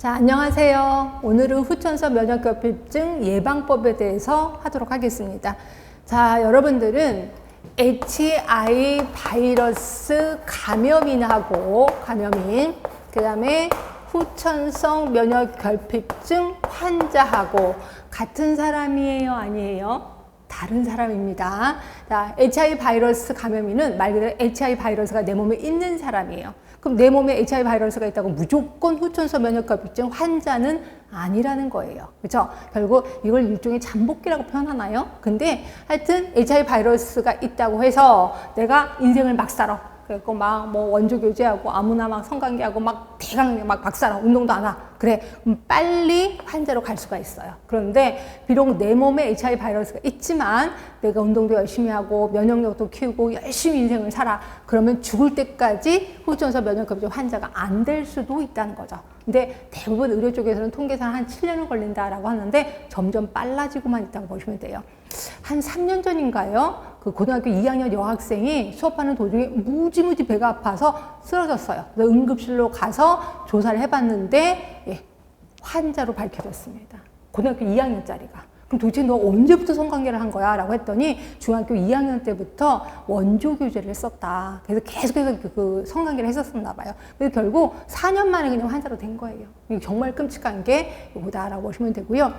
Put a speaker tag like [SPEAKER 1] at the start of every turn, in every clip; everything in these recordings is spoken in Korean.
[SPEAKER 1] 자, 안녕하세요. 오늘은 후천성 면역결핍증 예방법에 대해서 하도록 하겠습니다. 자, 여러분들은 HI 바이러스 감염인하고 감염인, 그 다음에 후천성 면역결핍증 환자하고 같은 사람이에요? 아니에요? 다른 사람입니다. 자, HIV 바이러스 감염인은 말 그대로 HIV 바이러스가 내 몸에 있는 사람이에요. 그럼 내 몸에 HIV 바이러스가 있다고 무조건 후천성 면역결핍증 환자는 아니라는 거예요. 그렇죠? 결국 이걸 일종의 잠복기라고 표현하나요? 근데 하여튼 HIV 바이러스가 있다고 해서 내가 인생을 막 살아. 그래갖고 막 뭐 원조 교제하고 아무나 막 성관계하고 막 대강 막 박살나 운동도 안 하. 그래 빨리 환자로 갈 수가 있어요. 그런데 비록 내 몸에 HIV 바이러스가 있지만 내가 운동도 열심히 하고 면역력도 키우고 열심히 인생을 살아. 그러면 죽을 때까지 후천성 면역급증 환자가 안 될 수도 있다는 거죠. 근데 대부분 의료 쪽에서는 통계상 한 7년은 걸린다라고 하는데 점점 빨라지고만 있다고 보시면 돼요. 한 3년 전인가요? 그 고등학교 2학년 여학생이 수업하는 도중에 무지무지 배가 아파서 쓰러졌어요. 그래서 응급실로 가서 조사를 해봤는데 예, 환자로 밝혀졌습니다. 고등학교 2학년짜리가. 그럼 도대체 너 언제부터 성관계를 한 거야? 라고 했더니 중학교 2학년 때부터 원조 교제를 했었다. 그래서 계속해서 그, 그 성관계를 했었었나 봐요. 그래서 결국 4년 만에 그냥 환자로 된 거예요. 정말 끔찍한 게 이거다라고 보시면 되고요.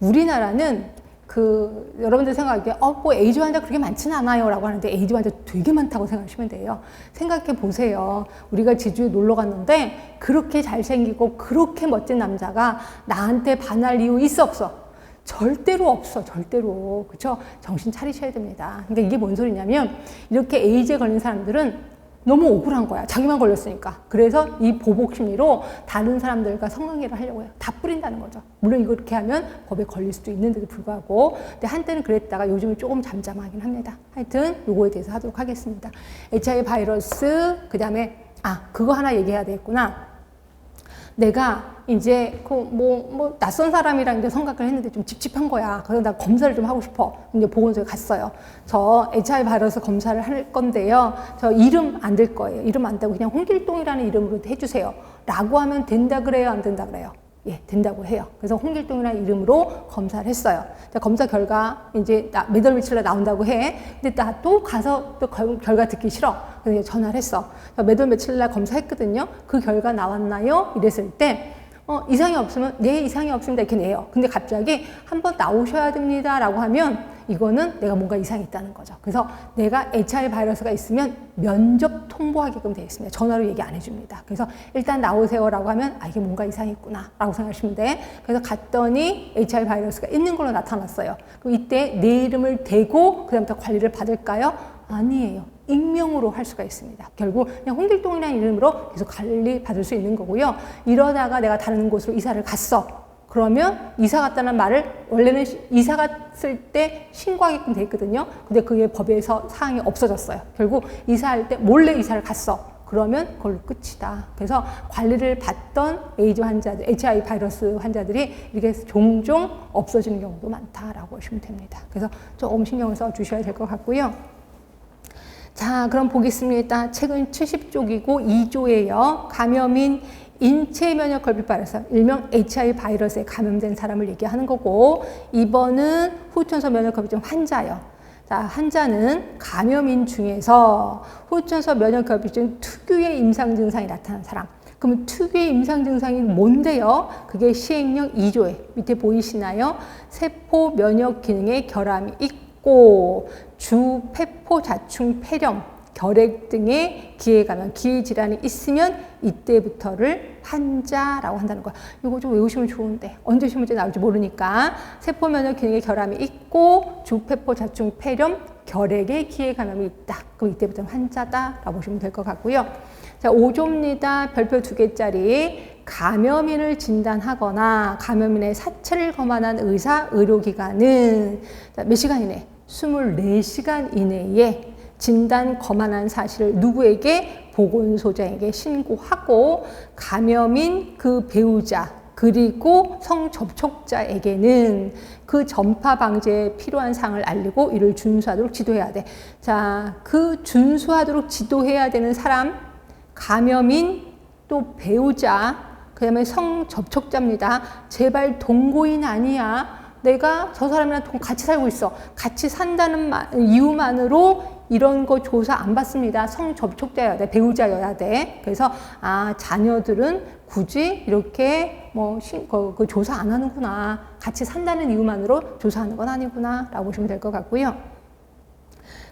[SPEAKER 1] 우리나라는 그 여러분들 생각하기에 어뭐 에이즈 환자 그렇게 많지는 않아요라고 하는데 에이즈 환자 되게 많다고 생각하시면 돼요. 생각해 보세요. 우리가 지주에 놀러 갔는데 그렇게 잘생기고 그렇게 멋진 남자가 나한테 반할 이유 있어 없어? 절대로 없어, 절대로. 그쵸? 정신 차리셔야 됩니다. 그러니까 이게 뭔 소리냐면, 이렇게 에이즈에 걸린 사람들은 너무 억울한 거야. 자기만 걸렸으니까. 그래서 이 보복 심리로 다른 사람들과 성관계를 하려고 해요. 다 뿌린다는 거죠. 물론 이렇게 하면 법에 걸릴 수도 있는데도 불구하고. 근데 한때는 그랬다가 요즘은 조금 잠잠하긴 합니다. 하여튼 요거에 대해서 하도록 하겠습니다. HIV 바이러스, 그 다음에, 아, 그거 하나 얘기해야 되겠구나. 내가 이제 그뭐 뭐 낯선 사람이랑 이제 성각을 했는데 좀 찝찝한 거야. 그래서 나 검사를 좀 하고 싶어. 이제 보건소에 갔어요. 저 HIV 바이러스 검사를 할 건데요. 저 이름 안 될 거예요. 이름 안 되고 그냥 홍길동이라는 이름으로 해주세요. 라고 하면 된다 그래요? 안 된다 그래요? 예, 된다고 해요. 그래서 홍길동이라는 이름으로 검사를 했어요. 자, 검사 결과 이제 나, 며칠날 나온다고 해. 근데 나 또 가서 또 결, 결과 듣기 싫어. 그래서 전화를 했어. 몇월 며칠 날 검사했거든요. 그 결과 나왔나요? 이랬을 때 어, 이상이 없으면 네 이상이 없습니다 이렇게 내요. 근데 갑자기 한번 나오셔야 됩니다라고 하면 이거는 내가 뭔가 이상이 있다는 거죠. 그래서 내가 HIV 바이러스가 있으면 면접 통보하게끔 되어 있습니다. 전화로 얘기 안 해줍니다. 그래서 일단 나오세요라고 하면 아 이게 뭔가 이상이 있구나라고 생각하시면 돼. 그래서 갔더니 HIV 바이러스가 있는 걸로 나타났어요. 그럼 이때 내 이름을 대고 그다음부터 관리를 받을까요? 아니에요. 익명으로 할 수가 있습니다. 결국 그냥 홍길동이라는 이름으로 계속 관리 받을 수 있는 거고요. 이러다가 내가 다른 곳으로 이사를 갔어. 그러면 이사 갔다는 말을 원래는 이사 갔을 때 신고하게끔 돼 있거든요. 근데 그게 법에서 사항이 없어졌어요. 결국 이사할 때 몰래 이사를 갔어. 그러면 그걸로 끝이다. 그래서 관리를 받던 에이즈 환자들, HIV 바이러스 환자들이 이렇게 종종 없어지는 경우도 많다라고 보시면 됩니다. 그래서 조금 신경을 써 주셔야 될 것 같고요. 자, 그럼 보겠습니다. 책은 70쪽이고 2조예요. 감염인 인체 면역 결핍 바이러스, 일명 HIV 바이러스에 감염된 사람을 얘기하는 거고, 2번은 후천성 면역 결핍증 환자요. 자, 환자는 감염인 중에서 후천성 면역 결핍증 특유의 임상 증상이 나타난 사람. 그럼 특유의 임상 증상이 뭔데요? 그게 시행령 2조에 밑에 보이시나요? 세포 면역 기능에 결함이 있고 주, 폐포, 자충, 폐렴, 결핵 등의 기회 감염, 기회 질환이 있으면 이때부터를 환자라고 한다는 거야. 이거 좀 외우시면 좋은데 언제 시험 문제 나올지 모르니까 세포 면역 기능에 결함이 있고 주폐포, 자충, 폐렴, 결핵에 기회 감염이 있다. 그럼 이때부터는 환자다라고 보시면 될 것 같고요. 자, 5조입니다. 별표 두 개짜리 감염인을 진단하거나 감염인의 사체를 검안한 의사, 의료기관은 자, 몇 시간 이내? 24시간 이내에 진단 검안한 사실을 누구에게 보건소장에게 신고하고 감염인 그 배우자 그리고 성접촉자에게는 그 전파 방지에 필요한 사항을 알리고 이를 준수하도록 지도해야 돼. 자, 그 준수하도록 지도해야 되는 사람, 감염인 또 배우자 그 다음에 성접촉자입니다. 제발 동거인 아니야. 내가 저 사람이랑 동- 같이 살고 있어. 같이 산다는 마- 이유만으로 이런 거 조사 안 받습니다. 성접촉자여야 돼. 배우자여야 돼. 그래서 아 자녀들은 굳이 이렇게 뭐 신, 그, 그 조사 안 하는구나. 같이 산다는 이유만으로 조사하는 건 아니구나. 라고 보시면 될 것 같고요.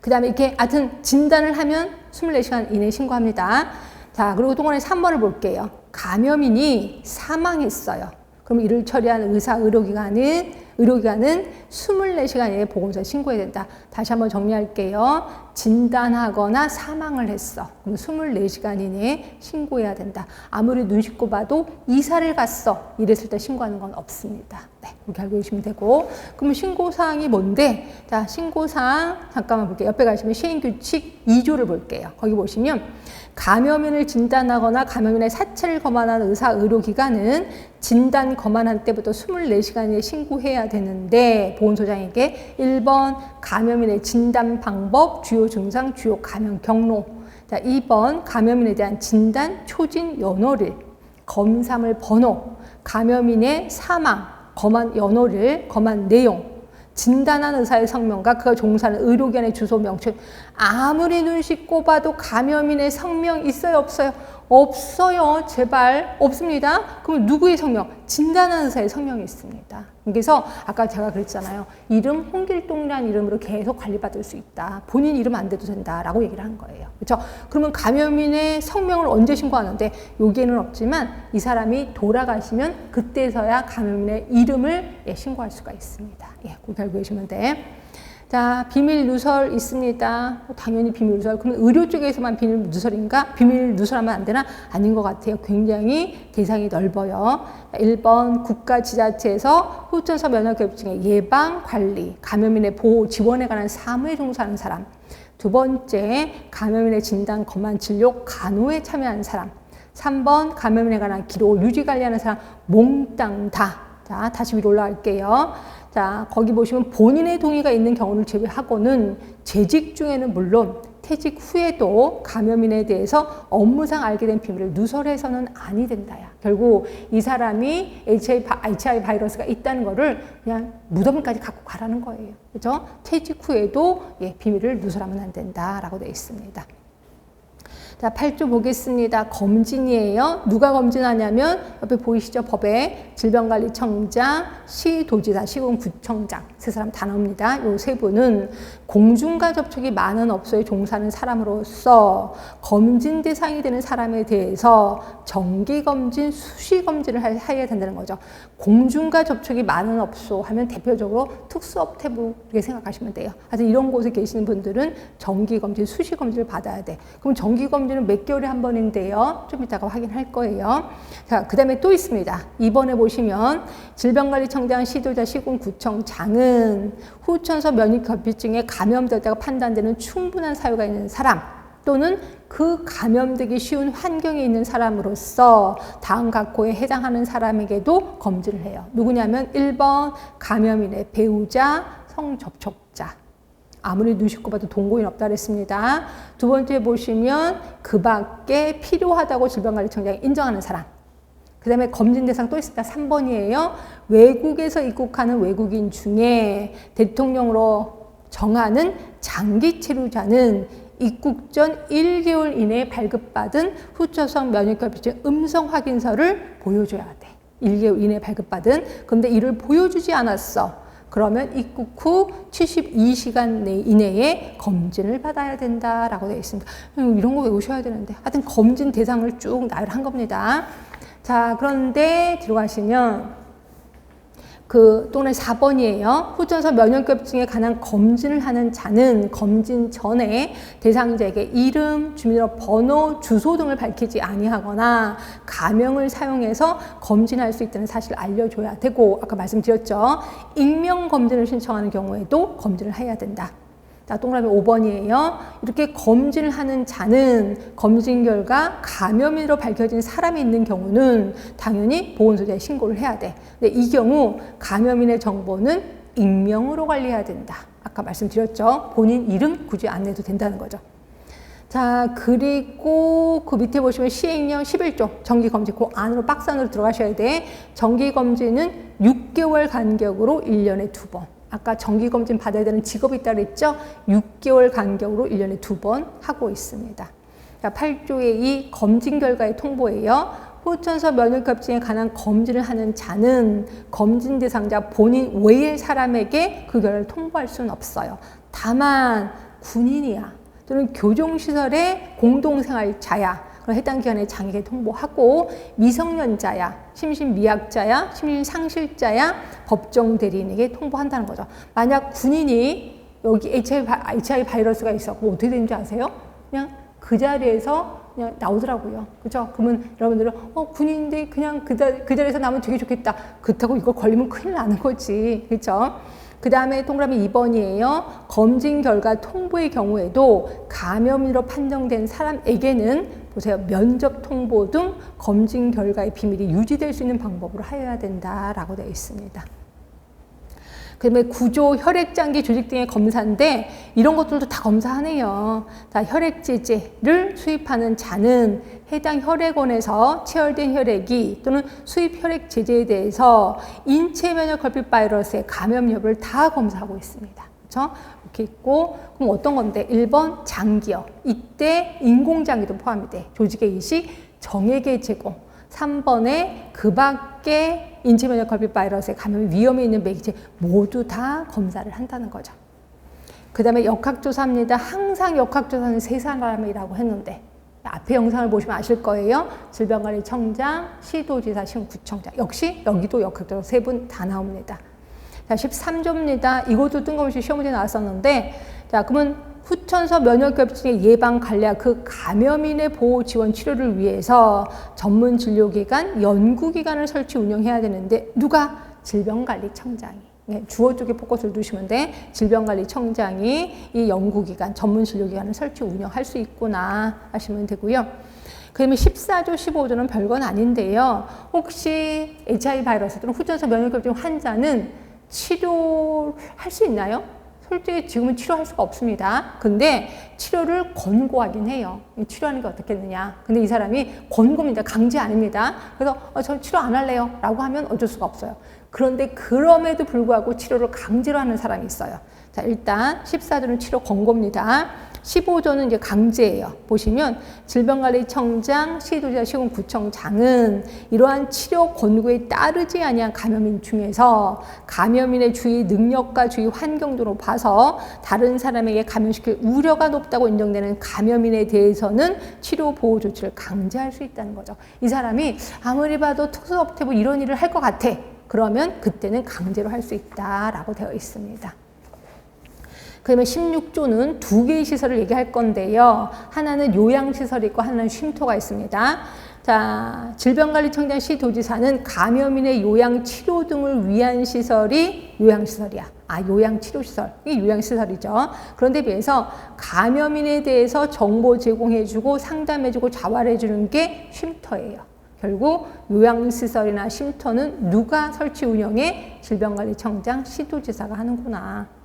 [SPEAKER 1] 그 다음에 이렇게 하여튼 진단을 하면 24시간 이내에 신고합니다. 자, 그리고 동안에 3번을 볼게요. 감염인이 사망했어요. 그럼 이를 처리한 의사 의료기관은 의료기관은 24시간 이내에 보건소에 신고해야 된다. 다시 한번 정리할게요. 진단하거나 사망을 했어. 그럼 24시간 이내에 신고해야 된다. 아무리 눈 씻고 봐도 이사를 갔어. 이랬을 때 신고하는 건 없습니다. 네, 이렇게 알고 계시면 되고. 그러면 신고사항이 뭔데? 자, 신고사항 잠깐만 볼게요. 옆에 가시면 시행규칙 2조를 볼게요. 거기 보시면 감염인을 진단하거나 감염인의 사체를 검안하는 의사 의료기관은 진단 검안한 때부터 24시간에 신고해야 되는데 보건소장에게 1번 감염인의 진단 방법, 주요 증상, 주요 감염 경로. 자, 2번 감염인에 대한 진단, 초진 연호를 검사물 번호, 감염인의 사망, 검안 연호를, 검안 내용 진단한 의사의 성명과 그가 종사하는 의료기관의 주소 명칭 아무리 눈 씻고 봐도 감염인의 성명 있어요 없어요? 없어요. 제발. 없습니다. 그럼 누구의 성명? 진단한 의사의 성명이 있습니다. 그래서 아까 제가 그랬잖아요. 이름 홍길동이라는 이름으로 계속 관리받을 수 있다. 본인 이름 안 돼도 된다라고 얘기를 한 거예요. 그렇죠? 그러면 감염인의 성명을 언제 신고하는데? 여기에는 없지만 이 사람이 돌아가시면 그때서야 감염인의 이름을 예, 신고할 수가 있습니다. 예, 그렇게 알고 계시면 돼. 자, 비밀 누설 있습니다. 당연히 비밀 누설. 그러면 의료 쪽에서만 비밀 누설인가? 비밀 누설하면 안 되나? 아닌 것 같아요. 굉장히 대상이 넓어요. 1번 국가 지자체에서 후천서 면역결증의 예방, 관리, 감염인의 보호, 지원에 관한 사무에 종사하는 사람. 두 번째, 감염인의 진단, 검안, 진료, 간호에 참여하는 사람. 3번, 감염인에 관한 기록, 유지 관리하는 사람, 몽땅 다. 자, 다시 위로 올라갈게요. 자, 거기 보시면 본인의 동의가 있는 경우를 제외하고는 재직 중에는 물론 퇴직 후에도 감염인에 대해서 업무상 알게 된 비밀을 누설해서는 아니 된다야. 결국 이 사람이 HIV, HIV 바이러스가 있다는 거를 그냥 무덤까지 갖고 가라는 거예요. 그죠? 퇴직 후에도 예, 비밀을 누설하면 안 된다라고 되어 있습니다. 자, 8조 보겠습니다. 검진이에요. 누가 검진하냐면 옆에 보이시죠? 법에 질병관리청장, 시도지사, 시군구청장 세 사람 다 나옵니다. 요 세 분은 공중과 접촉이 많은 업소에 종사하는 사람으로서 검진 대상이 되는 사람에 대해서 정기 검진, 수시 검진을 해야 된다는 거죠. 공중과 접촉이 많은 업소 하면 대표적으로 특수업태부 이렇게 생각하시면 돼요. 하여튼 이런 곳에 계시는 분들은 정기 검진, 수시 검진을 받아야 돼. 그럼 정기 검진은 몇 개월에 한 번인데요. 좀 이따가 확인할 거예요. 자, 그 다음에 또 있습니다. 이번에 보시면 질병관리청장, 시도자, 시군구청장은 후천서 면역결핍증에 감염되었다가 판단되는 충분한 사유가 있는 사람 또는 그 감염되기 쉬운 환경에 있는 사람으로서 다음 각호에 해당하는 사람에게도 검진을 해요. 누구냐면 1번 감염인의 배우자, 성접촉자. 아무리 눈 씻고 봐도 동거인 없다 그랬습니다. 두 번째 보시면 그 밖에 필요하다고 질병관리청장이 인정하는 사람. 그 다음에 검진 대상 또 있습니다. 3번이에요. 외국에서 입국하는 외국인 중에 대통령으로 정하는 장기 체류자는 입국 전 1개월 이내에 발급받은 후처성 면역결핍증 음성 확인서를 보여줘야 돼. 1개월 이내에 발급받은. 그런데 이를 보여주지 않았어. 그러면 입국 후 72시간 이내에 검진을 받아야 된다라고 되어 있습니다. 이런 거 외우셔야 되는데. 하여튼 검진 대상을 쭉 나열한 겁니다. 자, 그런데 뒤로 가시면 그 또는 4번이에요. 후천서 면역결핍증에 관한 검진을 하는 자는 검진 전에 대상자에게 이름, 주민등록 번호, 주소 등을 밝히지 아니하거나 가명을 사용해서 검진할 수 있다는 사실을 알려줘야 되고 아까 말씀드렸죠. 익명 검진을 신청하는 경우에도 검진을 해야 된다. 자, 동그라미 5번이에요. 이렇게 검진을 하는 자는 검진 결과 감염인으로 밝혀진 사람이 있는 경우는 당연히 보건소장에 신고를 해야 돼. 근데 이 경우 감염인의 정보는 익명으로 관리해야 된다. 아까 말씀드렸죠. 본인 이름 굳이 안 내도 된다는 거죠. 자, 그리고 그 밑에 보시면 시행령 11조 정기검진 그 안으로 박스 안으로 들어가셔야 돼. 정기검진은 6개월 간격으로 1년에 두 번. 아까 정기검진 받아야 되는 직업이 있다 그랬죠? 6개월 간격으로 1년에 두 번 하고 있습니다. 자, 8조의 이 검진 결과의 통보예요. 호천서 면역협증에 관한 검진을 하는 자는 검진 대상자 본인 외의 사람에게 그 결과를 통보할 수는 없어요. 다만 군인이야 또는 교종시설의 공동생활자야 그럼 해당 기관의 장에게 통보하고 미성년자야 심신미약자야 심신상실자야 법정 대리인에게 통보한다는 거죠. 만약 군인이 여기 HIV, HIV 바이러스가 그럼 어떻게 되는지 아세요? 그냥 그 자리에서 그냥 나오더라고요. 그죠? 그러면 여러분들은, 어, 군인인데 그냥 그, 자, 그 자리에서 나면 되게 좋겠다. 그렇다고 이걸 걸리면 큰일 나는 거지. 그죠? 그 다음에 동그라미 2번이에요. 검진 결과 통보의 경우에도 감염으로 판정된 사람에게는 보세요. 면접 통보 등 검진 결과의 비밀이 유지될 수 있는 방법으로 하여야 된다라고 되어 있습니다. 그다음에 구조, 혈액장기 조직 등의 검사인데 이런 것들도 다 검사하네요. 자, 혈액제제를 수입하는 자는 해당 혈액원에서 체열된 혈액이 또는 수입 혈액제제에 대해서 인체 면역 결핍 바이러스의 감염 여부를 다 검사하고 있습니다. 그렇죠? 이렇게 있고 그럼 어떤 건데 1번 장기요. 이때 인공장기도 포함이 돼. 조직의 이식, 정액의 제공. 3번에 그 밖에 인체면역 결핍 바이러스의 감염 위험이 있는 매개체 모두 다 검사를 한다는 거죠. 그 다음에 역학조사입니다. 항상 역학조사는 세 사람이라고 했는데 앞에 영상을 보시면 아실 거예요. 질병관리청장, 시도지사, 시군구청장 역시 여기도 역학조사 세 분 다 나옵니다. 자, 13조입니다. 이것도 뜬금없이 시험 문제 나왔었는데 자, 그러면 후천서 면역겹증의 예방 관리와 그 감염인의 보호 지원 치료를 위해서 전문 진료기관, 연구기관을 설치 운영해야 되는데 누가 질병관리청장이 네, 주어 쪽에 포커스를 두시면 돼. 질병관리청장이 이 연구기관, 전문 진료기관을 설치 운영할 수 있구나 하시면 되고요. 그러면 14조, 15조는 별건 아닌데요. 혹시 HIV 바이러스 또는 후천서 면역겹증 환자는 치료할 수 있나요? 솔직히 지금은 치료할 수가 없습니다. 근데 치료를 권고하긴 해요. 치료하는 게 어떻겠느냐. 근데 이 사람이 권고입니다. 강제 아닙니다. 그래서 어, 저 치료 안 할래요. 라고 하면 어쩔 수가 없어요. 그런데 그럼에도 불구하고 치료를 강제로 하는 사람이 있어요. 자, 일단 14조는 치료 권고입니다. 15조는 이제 강제예요. 보시면 질병관리청장, 시도지사, 시군구청장은 이러한 치료 권고에 따르지 아니한 감염인 중에서 감염인의 주의 능력과 주의 환경 등으로 봐서 다른 사람에게 감염시킬 우려가 높다고 인정되는 감염인에 대해서는 치료 보호 조치를 강제할 수 있다는 거죠. 이 사람이 아무리 봐도 특수업태부 이런 일을 할 것 같아. 그러면 그때는 강제로 할 수 있다라고 되어 있습니다. 그러면 16조는 두 개의 시설을 얘기할 건데요. 하나는 요양시설이 있고 하나는 쉼터가 있습니다. 자, 질병관리청장 시도지사는 감염인의 요양치료 등을 위한 시설이 요양시설이야. 아, 요양치료시설. 이게 요양시설이죠. 그런데 비해서 감염인에 대해서 정보 제공해주고 상담해주고 자활해주는 게 쉼터예요. 결국 요양시설이나 쉼터는 누가 설치 운영해? 질병관리청장 시도지사가 하는구나.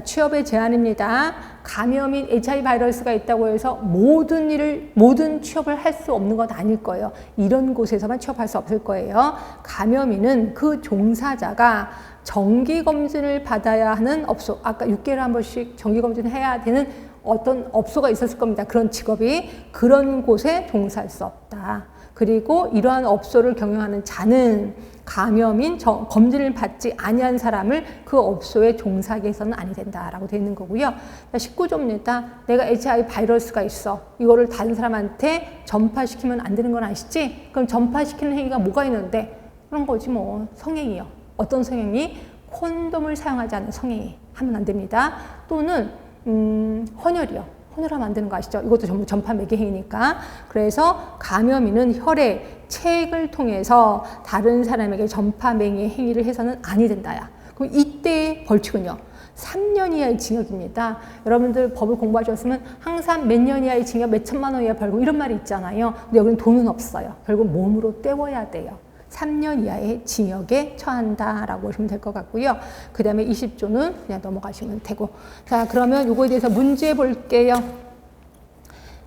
[SPEAKER 1] 취업의 제한입니다. 감염인 HIV 바이러스가 있다고 해서 모든 일을, 모든 취업을 할 수 없는 건 아닐 거예요. 이런 곳에서만 취업할 수 없을 거예요. 감염인은 그 종사자가 정기검진을 받아야 하는 업소, 아까 6개월에 한 번씩 정기검진을 해야 되는 어떤 업소가 있었을 겁니다. 그런 직업이 그런 곳에 종사할 수 없다. 그리고 이러한 업소를 경영하는 자는 감염인 정, 검진을 받지 아니한 사람을 그 업소에 종사하게 해서는 아니 된다라고 되어 있는 거고요. 19조입니다. 내가 HIV 바이러스가 있어. 이거를 다른 사람한테 전파시키면 안 되는 건 아시지? 그럼 전파시키는 행위가 뭐가 있는데? 그런 거지 뭐 성행위요. 어떤 성행위? 콘돔을 사용하지 않는 성행위 하면 안 됩니다. 또는 음, 헌혈이요. 혼혈하면 안 되는 거 아시죠? 이것도 전부 전파 매개 행위니까. 그래서 감염인은 혈액, 체액을 통해서 다른 사람에게 전파 매개 행위를 해서는 아니 된다야. 그럼 이때 벌칙은요. 3년 이하의 징역입니다. 여러분들 법을 공부하셨으면 항상 몇 년 이하의 징역, 몇 천만 원 이하 벌금 이런 말이 있잖아요. 근데 여기는 돈은 없어요. 결국 몸으로 때워야 돼요. 3년 이하의 징역에 처한다라고 보시면 될 것 같고요. 그 다음에 20조는 그냥 넘어가시면 되고. 자, 그러면 이거에 대해서 문제 볼게요.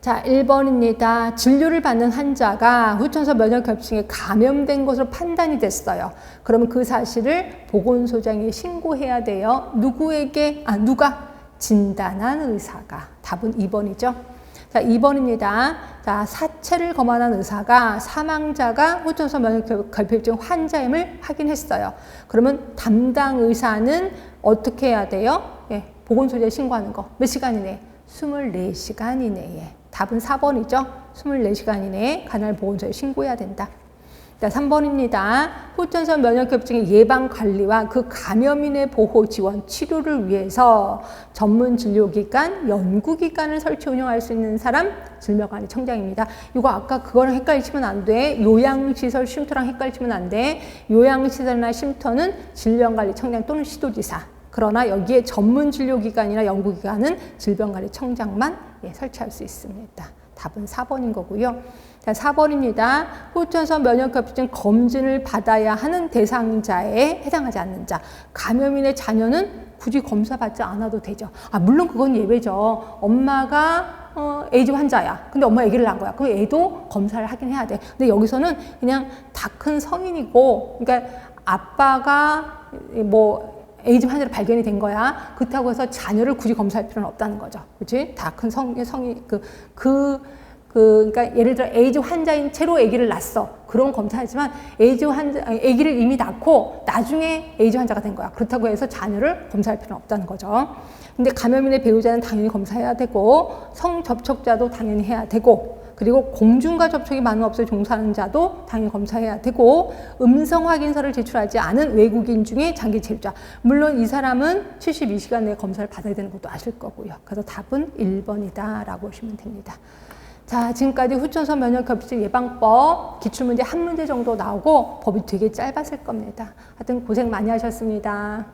[SPEAKER 1] 자, 1번입니다. 진료를 받는 환자가 후천성 면역겹증에 감염된 것으로 판단이 됐어요. 그러면 그 사실을 보건소장에 신고해야 돼요. 누구에게, 아, 누가? 진단한 의사가. 답은 2번이죠. 자, 2번입니다. 자, 사체를 검안한 의사가 사망자가 후천성 면역결핍증 환자임을 확인했어요. 그러면 담당 의사는 어떻게 해야 돼요? 예, 보건소에 신고하는 거. 몇 시간 이내? 24시간 이내에. 답은 4번이죠. 24시간 이내에 간헐 보건소에 신고해야 된다. 자, 3번입니다. 후천성 면역겹증의 예방 관리와 그 감염인의 보호 지원 치료를 위해서 전문 진료기관, 연구기관을 설치 운영할 수 있는 사람 질병관리 청장입니다. 이거 아까 그거랑 헷갈리시면 안 돼. 요양시설 쉼터랑 헷갈리시면 안 돼. 요양시설이나 쉼터는 질병관리 청장 또는 시도지사. 그러나 여기에 전문 진료기관이나 연구기관은 질병관리 청장만 예, 설치할 수 있습니다. 답은 4번인 거고요. 자, 4번입니다. 후천성 면역겹증 검진을 받아야 하는 대상자에 해당하지 않는 자. 감염인의 자녀는 굳이 검사 받지 않아도 되죠. 아, 물론 그건 예외죠. 엄마가 어, 에이즈 환자야. 근데 엄마 아기를 낳은 거야. 그럼 애도 검사를 하긴 해야 돼. 근데 여기서는 그냥 다 큰 성인이고, 그러니까 아빠가 뭐 에이즈 환자로 발견이 된 거야. 그렇다고 해서 자녀를 굳이 검사할 필요는 없다는 거죠. 그렇지? 다 큰 성, 성이, 그, 그, 그, 그러니까 예를 들어 에이즈 환자인 채로 아기를 낳았어. 그런 검사하지만 에이즈 환자, 아기를 이미 낳고 나중에 에이즈 환자가 된 거야. 그렇다고 해서 자녀를 검사할 필요는 없다는 거죠. 근데 감염인의 배우자는 당연히 검사해야 되고 성 접촉자도 당연히 해야 되고 그리고 공중과 접촉이 많은 업소에 종사하는 자도 당연히 검사해야 되고 음성 확인서를 제출하지 않은 외국인 중에 장기 체류자 물론 이 사람은 72시간 내에 검사를 받아야 되는 것도 아실 거고요. 그래서 답은 1번이다라고 보시면 됩니다. 자, 지금까지 후천성 면역겹증 예방법 기출문제 한 문제 정도 나오고 법이 되게 짧았을 겁니다. 하여튼 고생 많이 하셨습니다.